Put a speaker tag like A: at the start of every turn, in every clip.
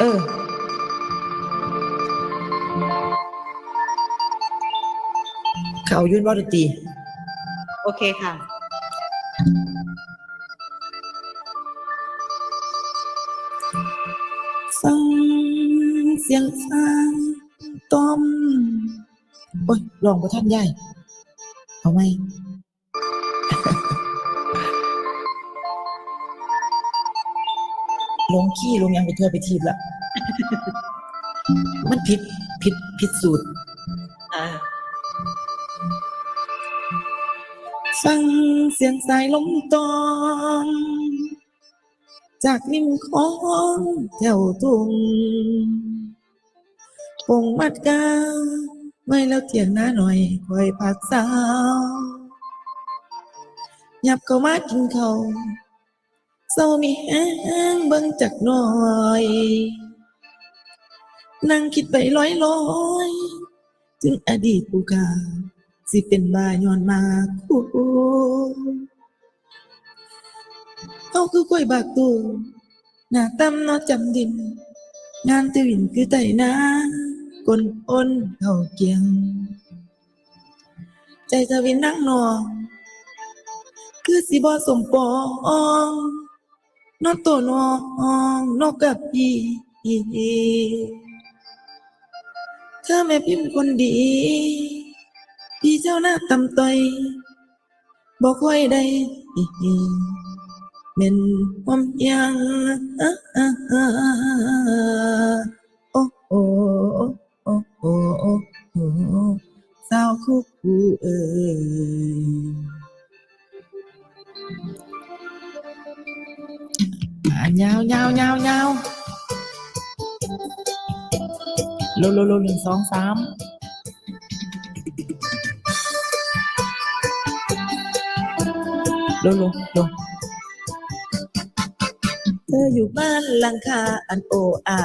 A: เออ เขายื่นว่าดนตรี
B: โอเคค่ะ
A: ฟังเสียงฟ้าต้อมโอ้ยลองประท่านใหญ่ ลงขี้ลงยังไปเทื่อไปทีบละมันผิดผิดผิดสูตร
B: อ่า
A: ฟังเสียงสายลมตอง จากริมคลองแถวทุ่งปงมัดกาไว้แล้วเถียงหน้าหน่อยคอยพักสาวหยับเข้ามากินเขาว เศร้ามีแห้งเบิ่งจักหน่อย นั่งคิดไปลอยลอยถึงอดีตผู้กาสิเป็นบาย้อนมาคู่เอาคือกล้วยบากตูหน้าตั้มนอจำดิน งานตะวินคือไต่นากลอ้นเข้าเกียง ใจทวินนั่งนองคือสิบอสมปอง นอนโตนองนกกับพี่เธอแม่พิมพ์คนดี พี่เจ้าหน้าตำต้อยบอกค่อยได้เป็นความยังโอ้โอ้โอ้โอ้โอ้สาวคุกคูเอ้ย สองสามลงลงลงเธออยู่บ้านหลังคาอันโออา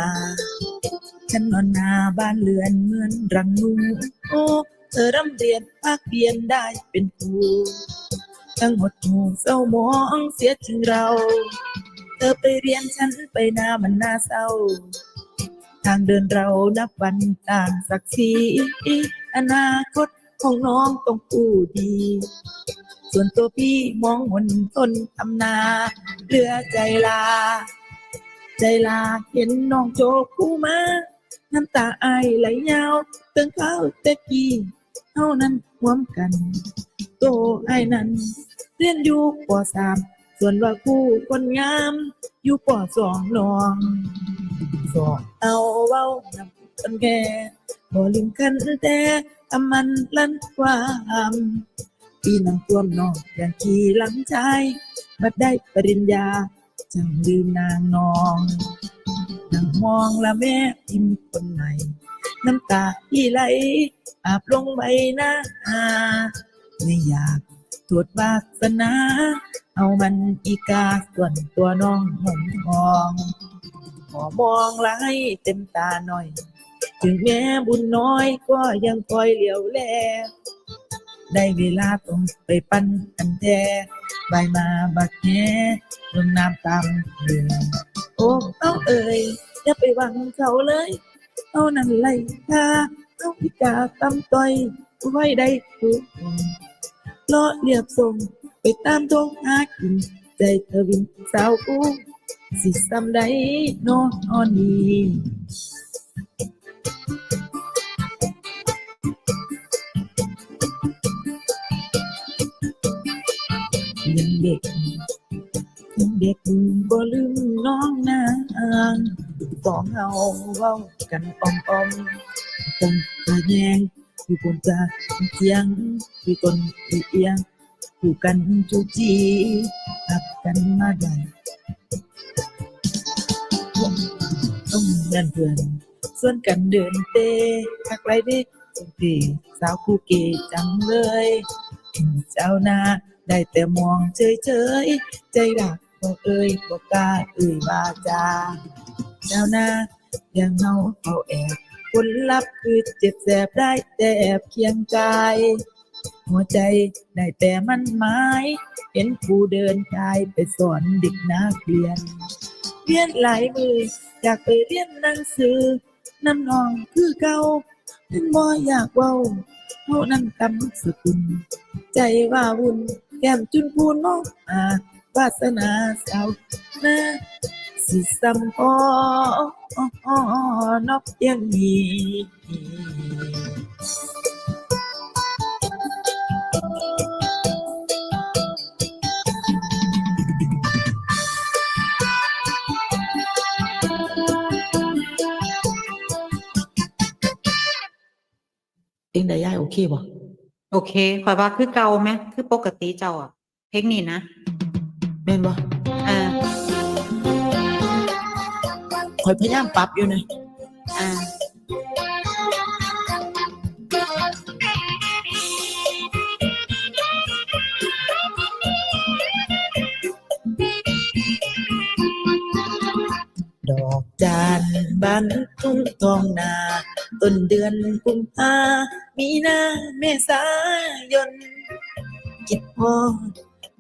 A: ฉันนอนนาบ้านเรือนเหมือนรังนูโอ้เธอร่ำเรียนภาคเพียนได้เป็นครูทั้งหมดหูเศร้ามองเสียถึงเรา เธอไปเรียนฉันไปนามันน่าเศร้า ทางเดินเรานับวันต่างสักทีอนาคตของน้องต้องกู้ดี ส่วนตัวพี่มองหนต้นทำนาเหลือใจลา ใจลาเห็นน้องโจกคู่มาน้ำตาอายไหลยาวเตือนข้าต่กี้เท่านั้นหวมกัน โตไอ้นั้น เรียนอยู่ปสามส่วนว่าคู่คนงาม อยู่ปสองน้อง สองเอาเว้านำคนแก่บ่ลืมกันแต่ทำมันลั่นความปีนังท่วมนอกอย่างขี่หลังชายบัดได้ปริญญาจังลืมนางนองนั่งมองละแม่พิมพ์คนไหน น้ำตาที่ไหลอาบลงใบหน้าไม่อยากโทษวาสนา เอามันอีกาส่วนตัวน้องหงทอง อมองละให้เต็มตาหน่อย ถึงแม้บุญน้อยก็ยังคอยเหลียวแล ได้เวลาต้องไปปั้นอันแท้ใบมาบักแหลงน้ำตามเรือโอ้เอาเอ่ยอย่าไปหวังเขาเลย เอานั่นไล่ค่าเอาพิกาตำต้อยไว้ได้ทุกคนเลาะเรียบส่งไปตามทงหากินใจเธอวินสาวกู สิซ้ำได้นอนนียังเด็กยังเด็กบ่ลืมน้องนางสองเฮาเว้ากันอ้อมอ้อมๆต้องตาแยงอยู่บนตาเสียงอยู่ต้นเอียงอยู่กันทุกทีรักกันมาได้ ต้อนเพื่อนส่วนกันเดินเตะทักไรเด้สงทีสาวคู่เกจังเลย เจ้านาได้แต่มองเฉยเฉยใจรักบ่เอ่ยบ่กกล้าเอ่ยวาจาเจ้านายังเฮาเอาแอบผลลัพธ์คือเจ็บแสบได้แต่แอบเคียงกายหัวใจได้แต่มันหมาย เห็นผู้เดินชายไปสอนเด็กนักเรียน เรียนหลายมือ อยากไปเรียนหนังสือน้ำนองคือเก่าถึงบ่อยากเว้าเท่านั้นกำสกุล ใจว่าวุ่นแก้มจุนพูนนองอาวาสนาสาวนาสิสัมพอนอกยังมี เองได้ย่ายโอเคบ่
B: โอเคคอยว่าคือเก่าไหมคือปกติเจ้าอะ เพลงนี้นะ
A: แม่นบ่
B: อ่า
A: คอยพยายามปรับอยู่นะ
B: อ่า
A: ดอกจานบานทุ่งทองนา ต้นเดือนกุมภามีนาเมษายนคิดพอ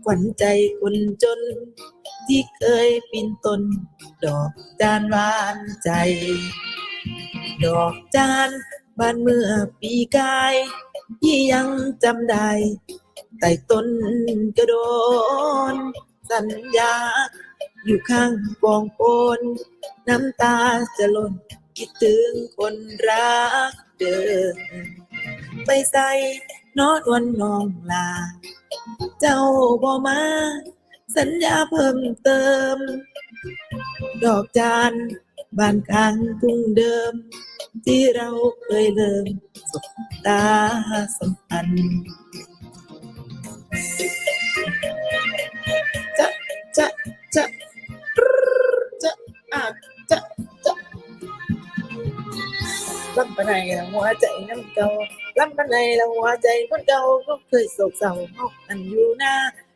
A: ขวัญใจคนจน ที่เคยปีนต้น ดอกจานหวานใจ ดอกจานบานเมื่อปีกาย ที่ยังจำได้ใต้ต้นกระโดน สัญญา อยู่ข้างกองโอนน้ำตาจะหล่น คิดถึงคนรักเดิมไปใส่นอนวันนองลา เจ้าบ่มา สัญญาเพิ่มเติม ดอกจานบานกลางทุ่งเดิม ที่เราเคยเริ่มสบตาสัมพันธ์จะจะจะจะอาจะจะ ลำปานในละหัวใจน้ำเก่าลำปานในละหัวใจคนเก่าก็เคยโศกเศร้าเฮาอันอยู่หน้า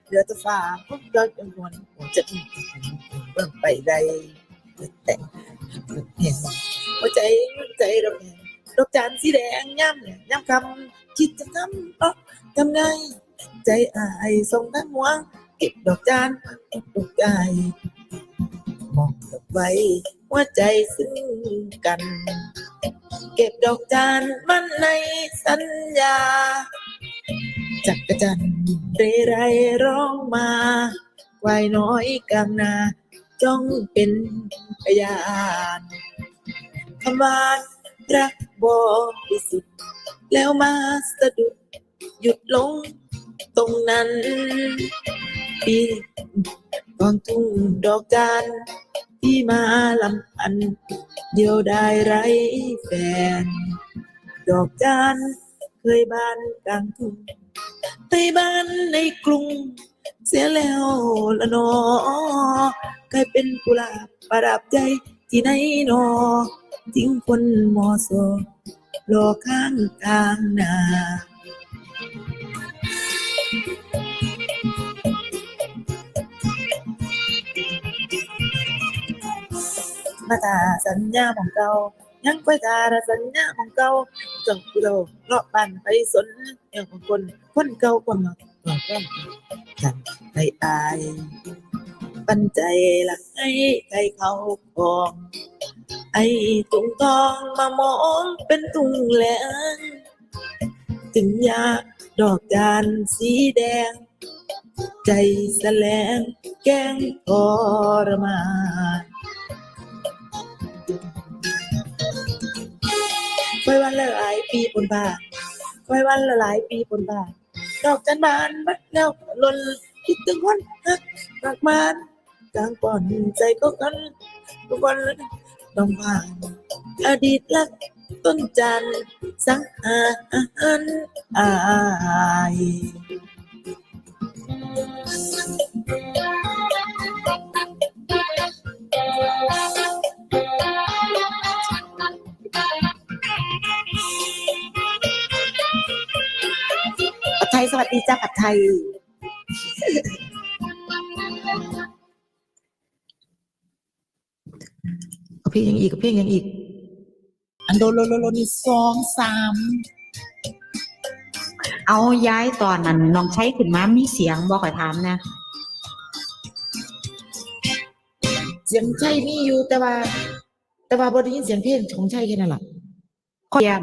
A: เหลือแต่ฟ้าพวกเราจังหวนหัวจะเบิ่งไปใดแต่เห็นหัวใจหัวใจเราแหงดอกจานสีแดงย่ำเนี่ยย่ำคำคิดจะทำอ้อทำไงใจอายส่งทั้งหัวเก็บดอกจานดอกใจมองดอกไว้หัวใจซึ้งกัน เก็บดอกจานมันในสัญญา จักกระจันเรไรร้องมาควายน้อยกลางนา จ้องเป็นพยานคำว่ารักบริสุทธิ์แล้วมาสะดุดหยุดลงตรงนั้นปี กองทุ่งดอกจานที่มาลำพัน เดียวได้ไรแฟน ดอกจานเคยบานกลางทุ่งไปบ้านในกรุง เสียแล้วละนอกลายเป็นกุหลาบประดับใจที่ไหนนอทิ้งคนมอโซรอข้างทางนา มาตาสัญญาของเก่ายังคอยตาระสัญญาของเก่าจังกูเราเลาะบ้านไปสนเองของคนคนเก่าคนมาต่อกันจังไปอายปันใจละให้ใครเขาครองไอ้ตุงทองมามองเป็นตุงแหลงจึงยาดอกจานสีแดง ใจแสลงแกงทรมาน คอยวันละหลายปีปนบ่าคอยวันละหลายปีปนบ่าดอกจันบานบัดแล้วหล่นคิดถึงคนฮักมากมานกลางป่อนใจก็กันทุกวันต้องผ่านอดีตรักต้นจันทร์สังหารอายผัด ยสวัสดีจ้าผัดไทย เอาเพลงยังอีกเอาเพลงยังอีก อันโดนโลโลโลนี่สองสาม
B: เอาย้ายตอนนั้นน้องใช้ขึ้นมามีเสียงบอกขอยถามนะ
A: เสียงใช่มีอยู่แต่ว่า
C: แต่ว่าบ่ได้ยินเสียงเพลงของชัยแค่นั้นล่ะ
B: เขียน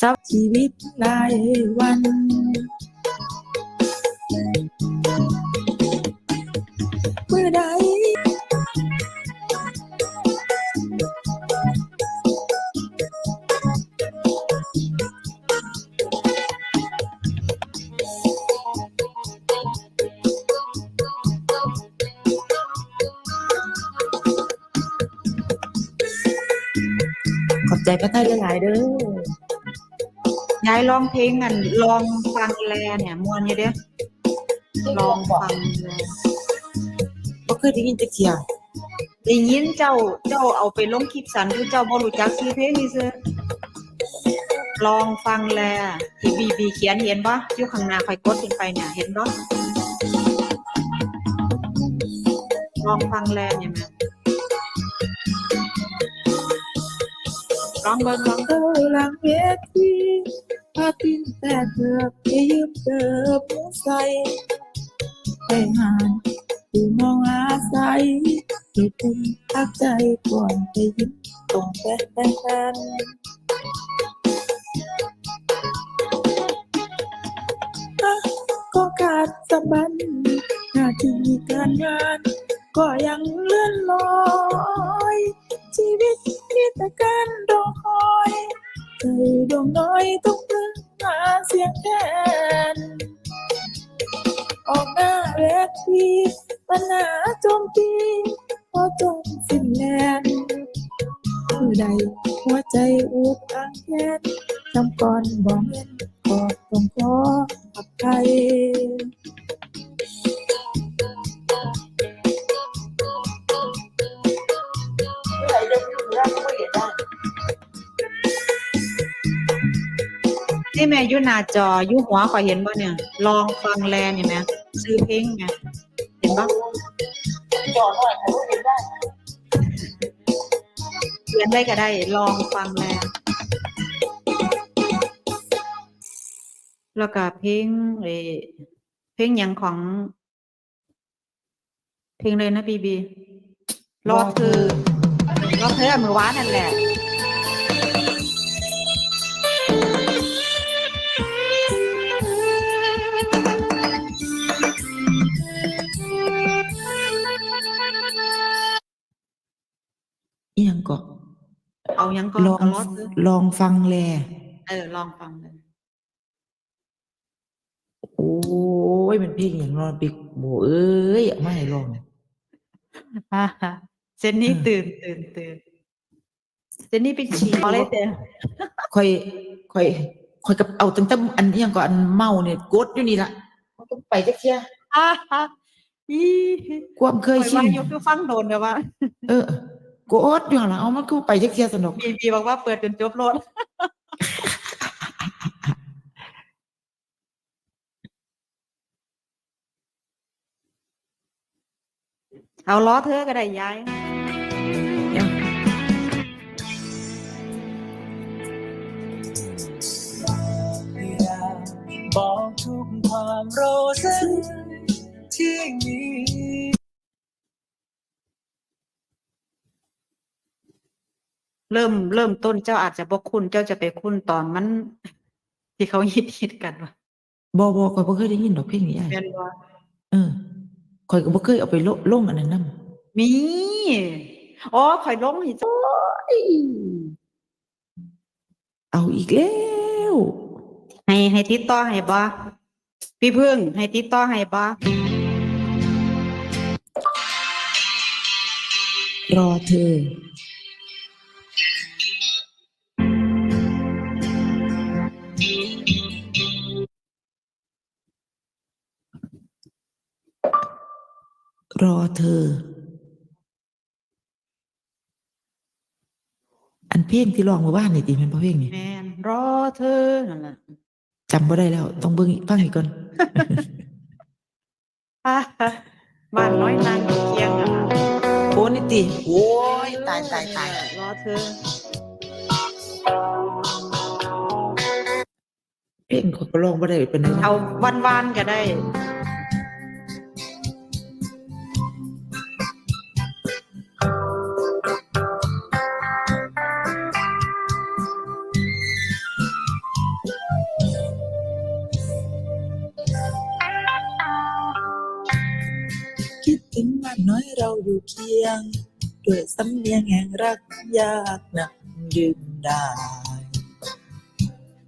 B: ซับ
A: ชีวิตรายวัน
C: ขอบใจป้าไต้หลายๆเด้อ
B: ย้ายร้องเพลงกันลองฟังแลเนี่ยมวนอยู่เด้อลองฟังแล
C: บ่เคยได้ยินจักเที่ย
B: ได้ยินเจ้าเจ้าเอาไปลงคลิปสันคือเจ้าบ่รู้จักชื่อเพลงนี่ซื่อลองฟังแลที่บีบีเขียนเห็นบ่อยู่ข้างหน้าค่อยกดขึ้นไปเนี่ยเห็นบ่ลองฟังแลเนี่ยแม่ ลองเบิ่งลอง
A: เธอหลังเวทีพาตินแต่เธอไปยืมเธอผู้ใส่ไปหานผู้มองอาศัยที่คุณพักใจก่อนไปยิ้มตรงแฟนก็ขาดสะบันหน้าที่การงาน ก็ยังเลื่อนลอย ชีวิตมีแต่การรอคอยใจดวงน้อยต้องพึ่งหาเสียงแทนออกหน้าเวทีปัญหาโจมตีพอจนสิ้นแรงผู้ใดหัวใจอุกอังแค้นจำก่อนบอกเงินก็ต้องขออภัย
B: อยู่หน้าจออยู่หัวขอยเห็นบ่เนี่ย ลองฟังแลนี่แม่ซื้อเพลงไงเห็นบ่
C: จอหน่อยเขาเห็นได้
B: เขียนได้ก็ได้ ลองฟังแลนแล้วก็เพลงเอเพลงหยังของ เพลงเลยนะบีบีรอเธอรอเธอมือว้านั่นแหละ เอาหยังก็
C: ลอง
B: เอารอเธอ
C: ลองฟังแล
B: เออ ลองฟังเลย
C: โอ้ยมันเพลงอย่างนอนปิกโบเอ้ยเอามาให้ลอง
B: ฮ่าฮ่าเจนนี่
C: อืม
B: ตื่นตื่นตื่นเจนนี่ไปฉี่เอาเลยเต้
C: ค่อยค่อยค่อยกับเอาตั้งแต่อันอิหยังก็อันเมาเนี่ยกดอยู่นี่ล่ะมันก็ไปจักเที่ย
B: ฮ่าฮ่าอี
C: ความเคย
B: ข่อย
C: ชิ
B: ว่านอยู่คือฟังโดนเดี๋ยวว่า
C: เออ กดอยู่หั่นล่ะเอามันก็ไปจักเที่ยสนุก
B: บีบีบอกว่าเปิดจนจบรถเอาล้อเธอก็ได้ย้าย
C: เดี๋ยว
A: อยากบอกทุกความรู้สึกที่มี
B: เริ่มเริ่มต้นเจ้าอาจจะบกคุณเจ้าจะไปคุ้นตอนมัน ที่เขาฮิตฮิตกันว่า
C: บ่บ่ข่อยบ่เคยได้ยินดอกเพลงนี้อ้าย
B: เป็นว่า
C: เออข่อยก็บ่เคยเอาไปลลงอันนั้นนำ
B: มีอ๋อข่อยลงให้เจ้า
C: เอาอีกแล้ว
B: ให้ให้ติดต่อให้บ่พี่พึ่งให้ติดต่อให้บ่
C: รอเธอ รอเธอ อันเพลงที่ร้องเมื่อวานนี่ติแม่นบ่เพลงนี่
B: แม่นรอเธอนั่นแหละ
C: จำบ่ได้แล้ว ต้องเบิ่งอีกฟังอีกก่อน
B: บ้านน้อยนางอยู่เคียงอะค่ะ
C: โอ้นี่ติโอ้ยตายตายตาย
B: รอเธอ
C: เพลงเขาก็ร้องบ่ได้ปานใดนะ
B: เอาวันวานๆก็ได้
A: เคียง ด้วยสำเนียงแห่งรักยากนักยืมได้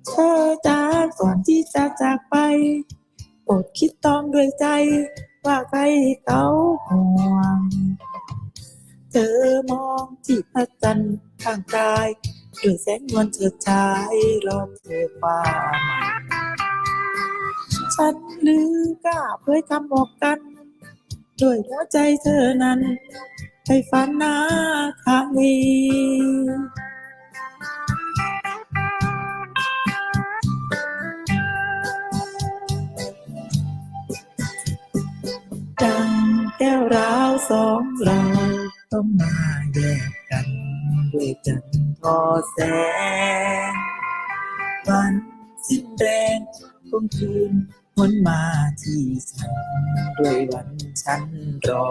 A: เธอจากก่อนที่จะจากไปโปรดคิดต้องด้วยใจ ว่าใครเขาห่วง เธอมองที่พระจันทร์ข้างกายด้วยแสงนวลเฉิดฉายรอเธอความมายฉันลือกล้าเผยคำบอกกัน ด้วยหัวใจเธอนั้นไปฝันนาคานีดังแก้วร้าวสองเราต้องมาแยกกันด้วยจันทอแสงวันสิ้นแรงคงคืน วนมาที่ฉันด้วยวันฉันรอ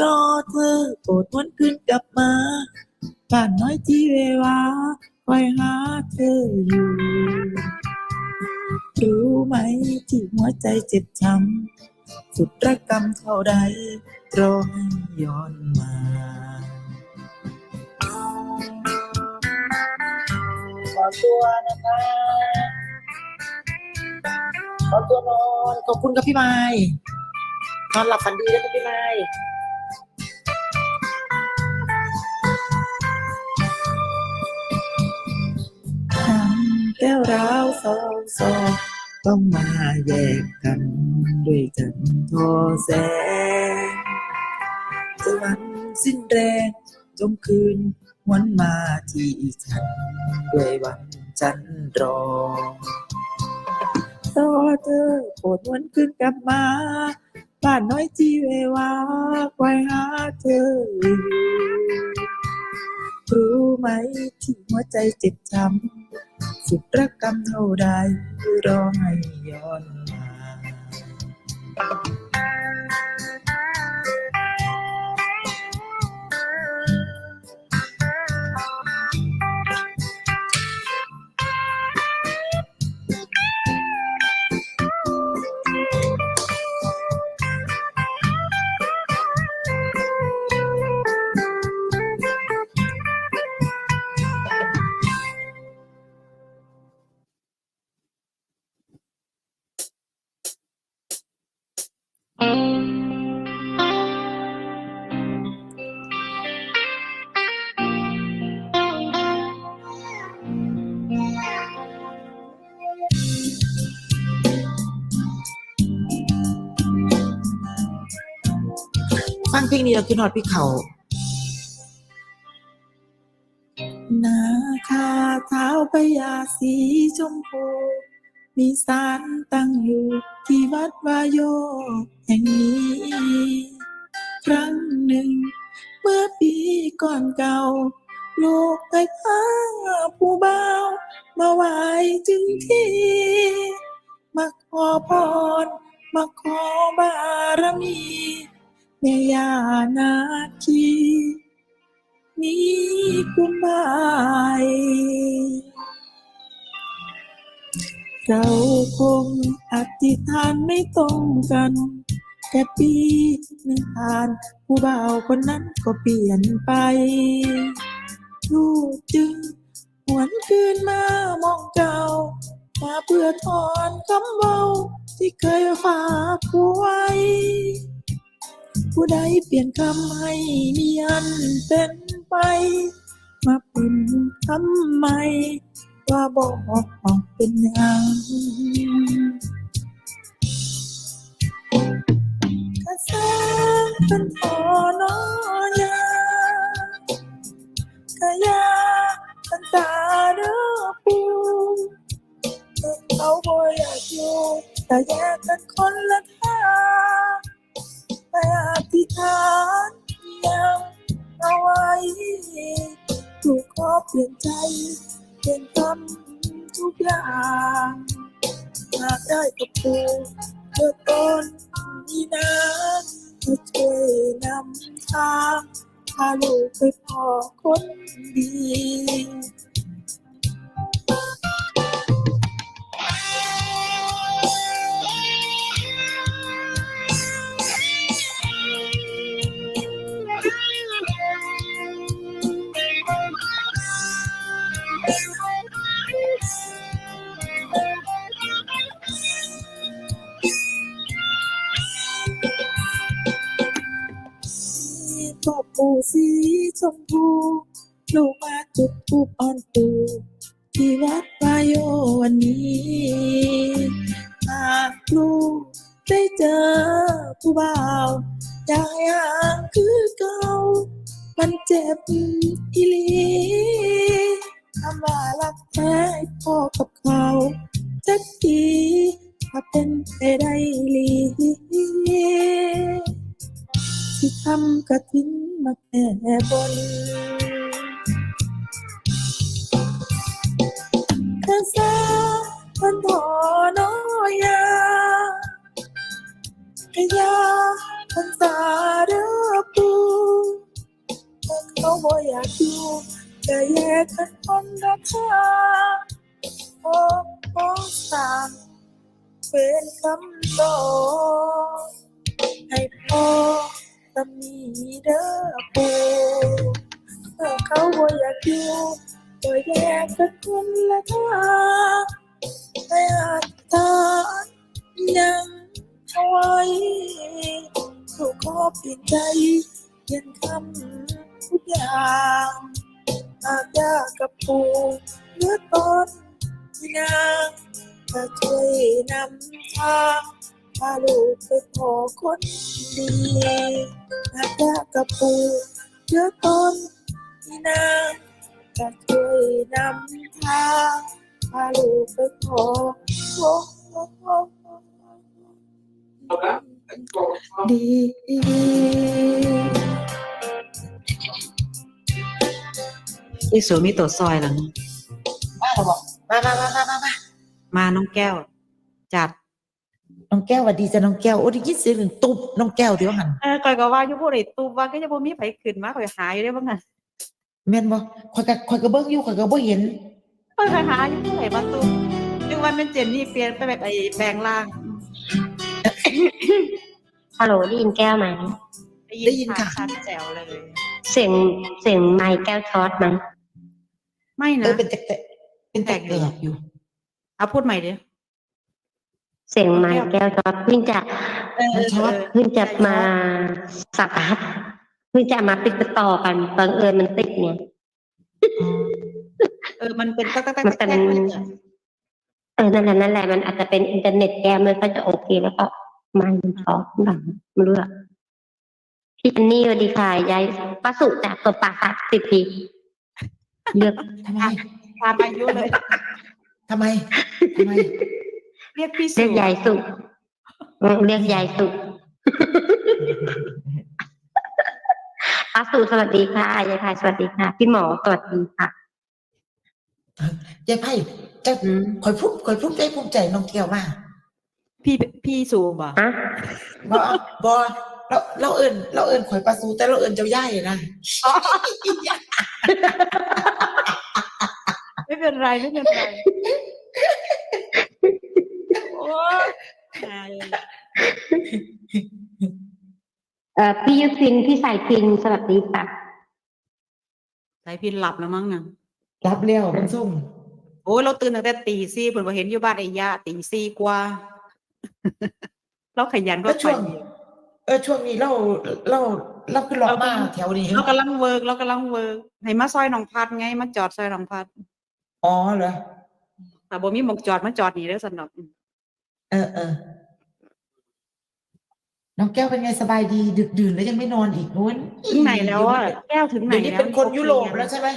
A: รอเธอโปรดวนคืนกลับมาบ้านน้อยที่เววาคอยหาเธออยู่ รู้ไหมที่หัวใจเจ็บช้ำสุดระกรรมเท่าใดรอให้ย้อนมาขอตัวนะคะ ขอตัวนอนขอบคุณครับพี่ไม้นอนหลับฝันดีนะครับพี่ไม้ำแก้วร้าวสองสองต้องมาแยกกันด้วยจันทอแสงจะวันสิ้นแรงจงคืนหวนมาที่ฉันด้วยวันจันรอ รอเธอโปรดหวนขึ้นกลับมา บ้านน้อยจีเววาคอยหาเธออยู่รู้ไหมที่หัวใจเจ็บช้ำสุดรักกรรมเท่าใดรอให้ย้อนมา ฟังเพลงนี้เราคิดฮอดพี่เขานาคาเท้าพญาสีชมพู มีสารตั้งอยู่ที่วัดวายโยแห่งนี้ ครั้งหนึ่ง เมื่อปีก่อนเก่า ลูกได้พาผู้เบ่ามาไหว้ถึงที่ มาขอพร มาขอบารมี แม่ย่านาคีมีคุณบายเราคงอธิษฐานไม่ตรงกันแค่ปีหนึ่งผ่าน ผู้บ่าวคนนั้นก็เปลี่ยนไป ลูกจึงหวนคืนมามองเจ้า มาเพื่อถอนคำเบาที่เคยฝากไว้ ผู้ใดเปลี่ยนคำให้เนียนเป็นไป มาเป็นคำใหม่ว่าบอกออกเป็นหยังกระแสเป็นพอนอยากะยากันตาเด้อปูเขาบ่อยากอยู่แต่แยกกันคนละทาง ไปอธิษฐานยังเอาไว้ถูกขอเปลี่ยนใจเปลี่ยนคำทุกอย่างหากได้กับปูเพื่อต้นนี้นะจะช่วยนำทางพาลูกไปพอคนดี ลูกมาจุดทูปอ่อนปูที่วัดวายโยวันนี้หากลูกได้เจอผู้บ่าวอยากให้ห่างคือเก่ามันเจ็บอีหลีคำว่ารักแท้พ่อกับเเปลี่ยนใจเขียนคำทุกอย่างหากยากกับปูเนื้อตอนที่นางจะช่วยนำทางพาลูกไปขอคนดีหากยากกับปูเนื้อตอนที่นางจะช่วยนำทางพาลูกไปขอโอ้โอ้โอ้โอ้ ดี
B: ที่สูมีตัวซอยหลัง
C: มาเราบอกมามามามามามา
B: มาน้องแก้ว จัด
C: น้องแก้วหวัดดีจ้ะน้องแก้ว โอ้ได้ยินเสียงหนึ่งตุ๊บน้องแก้วเดี๋ยวหัน
B: เออก่อยก็ว่าอยู่บ่ได้ตูบว่าก็จะบ่มีไผขึ้นมาข่อยหาอยู่ได้บ่งั้น
C: แม่นบ่ข่อยก็ข่อยก็เบิ่งอยู่ข่อยก็บ่เห็น
B: ข่อยหาอยู่เท่าไหร่บ่ตูบนึกว่ามันเจนนี่เปลี่ยนไปแบบไอ้แปลงร่าง
D: ฮัลโหลได้ยินแก้วไหม
C: ได้ยินค่ะ
B: ชัดแจ๋วเลย
D: เสียงเสียงไมค์แก้วช็อตไหม
B: ไม่
C: เอ
B: นะ
C: อเป็นแตกแตกเป็นแตกแตกอยู่
B: เอาพูดใหม่ดิ
D: เสียงไมค์แก้วช็อตเพิ่งจะ
B: เออ
C: มันช็อต
D: เพิ่งจะมาสตาร์ทเพิ่งจะมาปิดต่อกันบังเอิญมันติดเนี่ย
B: เออ มันเป็นตักตักตัก
D: มัน
B: ตัก
D: เป็น
B: ตัก
D: เออ นั่นแหละนั่นแหละ มันอาจจะเป็นอินเทอร์เน็ตแก้วมันก็จะโอเคแล้วก็ ไมันช็อตหลังไม่รู้อะพี่อันนี่สวัสดีค่ะยายป้าสุจากตัวปากสักสิบทีเลือก
C: ทำไม
B: ตามอายุเลย
C: ทำไมทำไม
B: เรียกพี่
D: เรี
B: สุ
D: ยกยายสุเออเรียกยายสุป้าสุสวัสดีค่ะยายพายสวัสดีค่ะ พี่หมอสวัสดีค่ะ
C: ยายไพ่เจ้า
D: อืม
C: ข่อยภูมิข่อยภูมิใจภูมิใจน้องแก้วมาก
B: พี่พี่สูบ่
D: ฮะ
C: บ่บ่เราเราเอิ้นเราเอิ้นข่อยปลาซูแต่เราเอิ้นเจ้าย่ายนะ
B: ไม่เป็นไรไม่เป็นไรโอ้ยตายเลย
D: เอ่อพี่ยุพินพี่สายพินสวัสดีค่ะ
B: สายพินหลับแล้วมั้งเนี่ย
C: รับแล้วมันส่ง
B: โอ้ยเราตื่นตั้งแต่ตีสี่เพิ่นบ่เห็นอยู่บ้านไอ้ย่าตีสี่กว่า เราขยันก็
C: แล้ว
B: ไป
C: ช่วงเออช่วงนี้เราเราเราคือหลอกมาแถวนี้
B: เรากำลังเวิร์กเรากำลังเวิร์กให้มาซอยหนองพัดไงมาจอดซอยหนองพัด
C: อ๋อเหรอ
B: แต่บ่มีหมองจอดมาจอดนี่เด้อสนอก
C: เออเออน้องแก้วเป็นไงสบายดี ดึกดื่นแล้วยังไม่นอนอีกนู้น
B: ถึงไหนแล้วอะแก้วถึงไหน
C: เดี๋ยวนี้
B: แล้ว
C: เป็นคนยุโรปแล้วใช่ไหม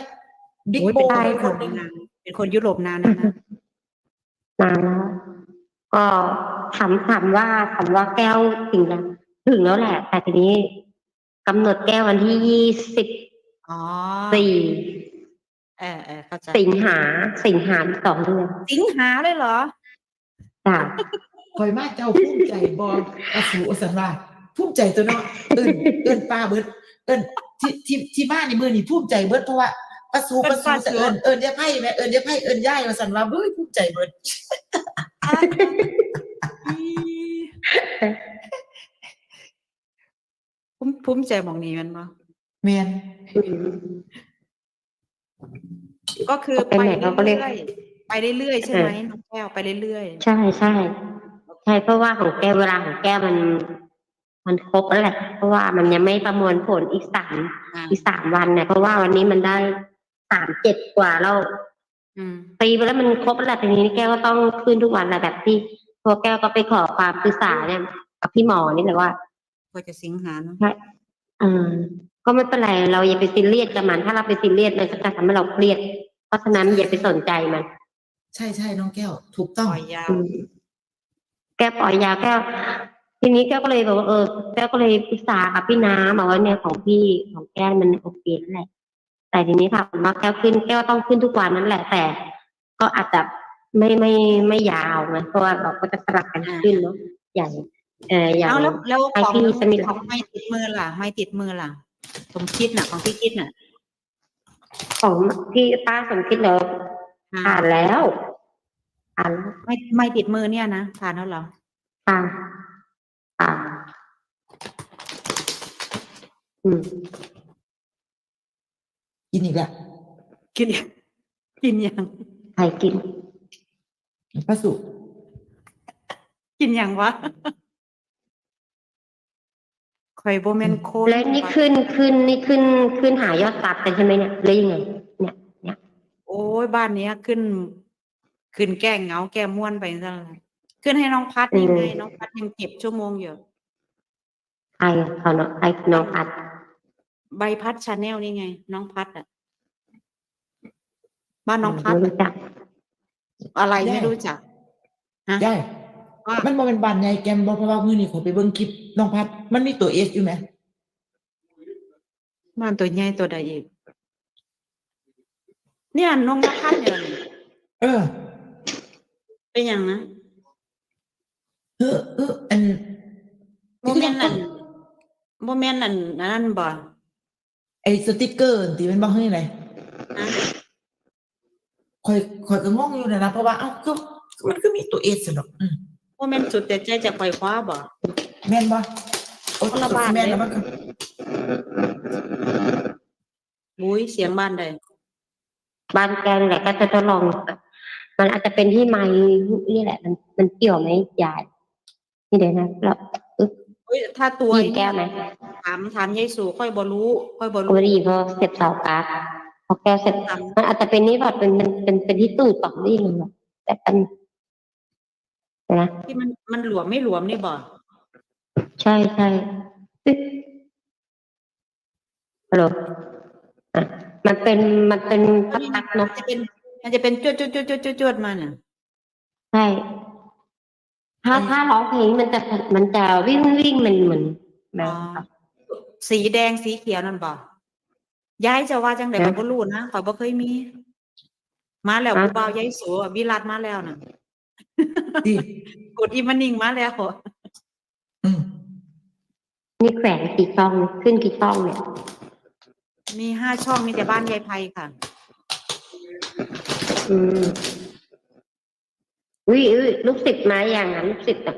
C: บิ๊ก
B: โอ้ย
C: โบ
B: เป็น
C: เป็น
B: ค
C: คนนหนึ่ง
B: นานเป็นคนยุโรปนานแล้วนะ
D: นานแล้วก็ ถามถามว่าถามว่าแก้วถึงแล้วถึงแล้วแหละ แต่ทีนี้กำหนดแก้ววันที่ยี่สิบ
B: อ๋อ
D: สี่
B: เออเออเข้าใจ
D: สิงหาสิงหาอีกสองเดือน
B: สิงหาเลยเหรอ
D: จ้ะ
C: คอยมากเจ้าภูมิใจบออาสูอสันว่าภูมิใจตัวเนาะเอิ้นเอิ้นป้าเบิดเอิ้นที่ที่ที่บ้านนี่มือนี่ภูมิใจเบิดเพราะว่าปาสูปาสูแต่เอิ้นเอิ้นยายไพ่แม่เอิ้นยายไพ่เอิ้นย่ายว่าสันว่าเฮ้ยภูมิใจเบิด
B: ภูมิภูมิใจหมองนี้แมันบ่
C: แมน
D: อืม
B: ก็คือ
D: ไป
B: ไป
D: ไหนเราก็เรียก
B: เรื่อยๆไปเรื่อยๆใช่ไหมน้องแก้วไปเรื่อย
D: ใช่ใช่ใช่เพราะว่าของแก้วเวลาของแก้วมัน มันครบแล้วแหละเพราะว่ามันยังไม่ประมวลผลอีกสาม
B: อ่า
D: อีกสามวันเนี่ยเพราะว่าวันนี้มันได้สามเจ็ดกว่าแล้ว
B: อืม
D: ตีไปแล้วมันครบแล้วแหละทีนี้แก้วก็ต้องขึ้นทุกวันแหละแบบที่พ วกแก้วก็ไปขอความปรึกษาเนี่ยกับพี่หมอนี่แหละว่า
B: ก็จะสิงหาเนาะ
D: เออก็ไม่เป็นไรเราอย่าไปซีเรียสกับมัน ถ้าเราไปซีเรียสมันก็จะทำให้เราเครียด เพราะฉะนั้นอย่าไปสนใจมัน
C: ใช่ใช่น้องแก้ว ถูก
B: ป
C: ต้อง
B: ล่อยยาว
D: อืมแก้วปล่อยยาแก้วทีนี้แก้วก็เลยบอกว่าเออแก้วก็เลยปรึกษากับพี่น้ำบอกว่าเนี่ยของพี่ของแก้วมันโอเคนั่นแหละแต่ทีนี้ถามว่าแก้วขึ้นแก้วต้องขึ้นทุกวันนั่นแหละแต่ ก็อาจจะ ไม่ไม่ไม่ยาวนะเพราะว่าเราก็จะสลับกันขึ้นเนาะอย่างเอออย่าง
B: เอาแล้วแล้ว
D: ไอ้
B: ของ
D: ที่สมิธ
B: ของไม่ติดมือล่ะ ไม่ติดมือล่ะสมคิดน่ะ ของพี่คิดน่ะ
D: ของที่ป้าสมคิดเหรอ
B: อ่า
D: ผ่านแล้วผ่านแล้ว
B: ไม่ไม่ติดมือเนี่ยนะผ่านแล้วเหรอ
D: ผ่านผ่านอืม
C: กินอีกแล้ว
B: กินยังกินยัง
D: ใครกิน
C: พระสุ
B: กินยังวะคอยโบแมนโคน
D: แล้วนี่ขึ้นขึ้นนี่ขึ้นขึ้นหายอดซับกันใช่ไหมเนี่ยหรือยังไงเนี่ยเนี่ย
B: โอ้ยบ้านเนี้ยขึ้น ขึ้นแก้เหงาแก้ม่วนไปซะแล้วขึ้นให้น้องพัดยังไงน้องพัดยังเก็บชั่วโมงอยู่
D: ใครเขาเนาะใครน้องอัด
B: ใบพัดชาแนลนี่ไง น้องพัดอะบ้านน้องพัด
D: ไม่
B: อะ
D: รู้จัก
B: อะไรไม่รู้จัก
C: ได้
B: ว่า
C: มันบ่เป็นบานใหญ่แกมบ่เพราะว่ามื้อนี้ขอยไปเบิ่งคลิปน้องพัด มันมีตัวเอสอยู่ไหม
B: บ้านตัวใหญ่ตัวใดอีก เนี่ยน้องนภัสเนี่ยนี่
C: เออ
B: เป็นอย่างนะ
C: เออเอออัน
B: โมเมนต์นั่นโมเมนต์นั่นนั่นบ่
C: ไอ้สติกเกอร์ที่มันบ่เฮ้ยไหน
B: นะ
C: คอยคอยก็งงอยู่นะนะเพราะว่าเอ้าก็มันก็มีตัวเอสดอกอืม
B: โมเมนต์สุดแต่ใจจะปล่อยคว้าบ่
C: แม่นบ่โอ้
B: คนละบ้าน
C: แม่น
B: เลย
C: แล้วมันก็
B: บุ้ยเสียงบ้านใด
D: บ้านแกนแหละก็จะทดลอง มันอาจจะเป็นที่ไม้นี่แหละ มันมันเกี่ยวไหมยายนี่เดี๋ยวนะแล้ว
B: เฮ้ยถ้าตัว
D: ยินแก้วไหม
B: ถามถามยายสูค่อยบ่รู้ ค่อยบ่
D: ก็
B: รู้
D: ไม่ได้ยินเพราะเสียบเสากราฟ พอแก้วเสร็จ
B: ถาม
D: มันอาจจะเป็นนี่แบบเป็นเป็นเป็นเป็นที่ตูดต่อได้ยังไงวะแต่เป็นเดี๋ยวนะ
B: ที่มันมันหลวมไม่หลวมนี่บ่
D: ใช่ใช่ตึ๊ดฮัลโหลอะมันเป็นมันเป็นพักๆ
B: มั
D: เนาะ
B: นจะเป็น มันจะเป็นจวดจวดจวดจวดจวดจวดมาเนี่ย
D: ใช่ถ้าถ้าร้องเพลงมันจะมันจะวิ่งวิ่งมันเหมือนแบ
B: อ๋
D: บ
B: อสีแดงสีเขียวนั่นบ่ ยายจะว่าจังได๋ก็บ่รู้นะข่อยบ่เคยมี มาแล้วผู้บ่าวยายสูอะวิรัตมาแล้วน่ะ
C: ดี
B: กดอีมันนิ่งมาแล้ว
C: อืม
D: นี่แขวนกี่ช่องขึ้นกี่ช่องเนี่ย
B: มีห้าช่องมีแต่บ้านยายไพค่ะ
D: อืมอุ้ยอุ้ยลูกศิษย์มาอย่างนั้นลูกศิษย์อะ